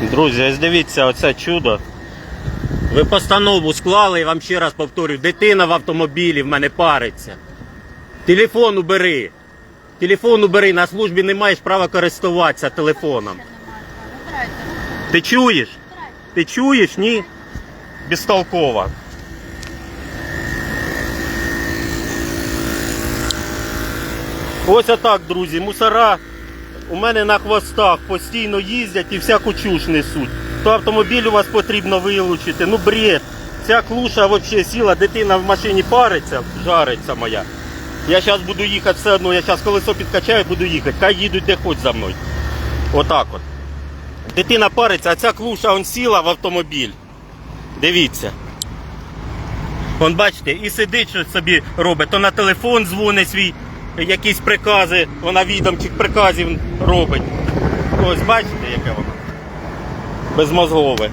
Друзі, ось дивіться, оце чудо. Ви постанову склали, я вам ще раз повторюю, дитина в автомобілі в мене париться. Телефон убери. Телефон убери, на службі не маєш права користуватися телефоном. Ти чуєш? Ти чуєш? Ні? Безтолкова. Ось отак, друзі, мусора у мене на хвостах постійно їздять і всяку чуш несуть. То автомобіль у вас потрібно вилучити. Ну бред. Ця клуша взагалі сіла, дитина в машині париться, жариться моя. Я зараз буду їхати все одно, я зараз колесо підкачаю, буду їхати. Хай їдуть де хоч за мною. Отак от. Дитина париться, а ця клуша он сіла в автомобіль. Дивіться. Он бачите, і сидить щось собі робить, то на телефон дзвонить свій, якісь прикази, вона відомчих приказів робить. Ось бачите, яке воно. Безмозгове.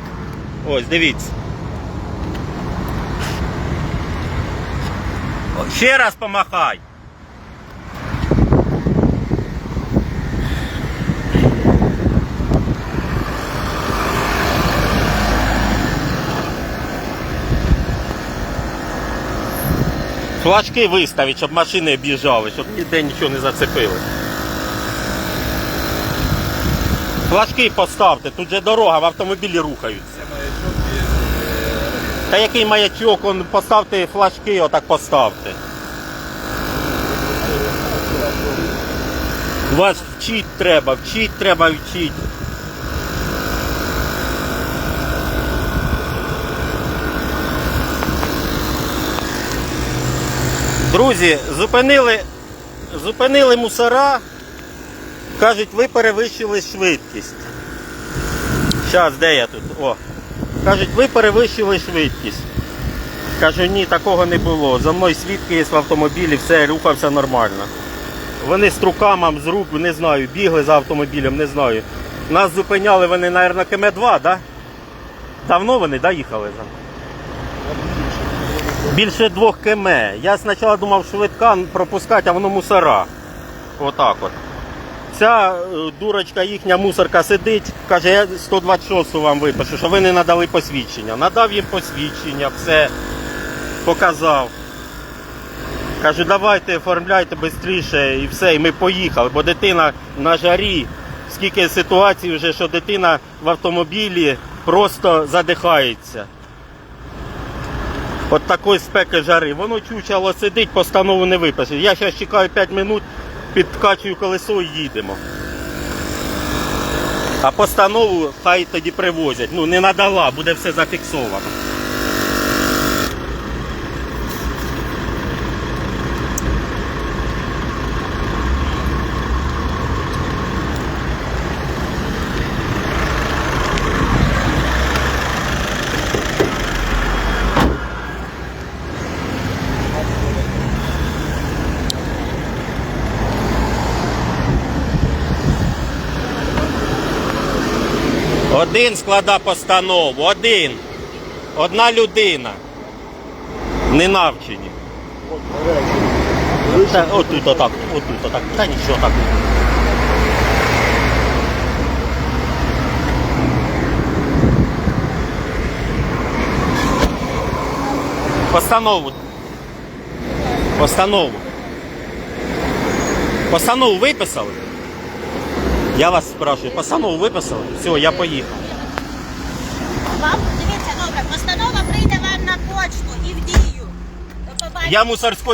Ось, дивіться. Ще раз помахай. Флажки виставіть, щоб машини об'їжджали, щоб ніде нічого не зацепили. Флажки поставте, тут же дорога, в автомобілі рухаються. Та який маячок, он, поставте флажки, отак поставте. Вас вчить треба, вчить треба вчить. Друзі, зупинили, зупинили мусора. Кажуть, ви перевищили швидкість. Зараз, де я тут? О. Кажуть, ви перевищили швидкість. Кажу, ні, такого не було. За мною свідки є в автомобілі, все, рухався нормально. Вони з руками, з рук, не знаю, бігли за автомобілем, не знаю. Нас зупиняли вони, мабуть, КМ-2, так? Да? Давно вони да, їхали? Більше двох км. Я спочатку думав швидка пропускати, а воно мусора. Отак от. Ця е, дурочка їхня мусорка сидить, каже, я 126 вам випишу, що ви не надали посвідчення. Надав їм посвідчення, все показав. Кажу, давайте оформляйте швидше і все, і ми поїхали, бо дитина на жарі, скільки ситуацій вже, що дитина в автомобілі просто задихається. От такої спеки жари. Воно чучало сидить, постанову не випише. Я зараз чекаю 5 минут, підкачую колесо і їдемо. А постанову хай тоді привозять. Ну не надала, буде все зафіксовано. Один складав постанову, один. Одна людина. Не навчені. Та, отут отак, отут отак. Та нічого так. Постанову. Постанову. Постанову виписали? Я вас спрашиваю, постанову виписали? Все, я поїхав. Вам дивіться, добре, постанова прийде вам на почту і в дію. До побачення. Я мусорський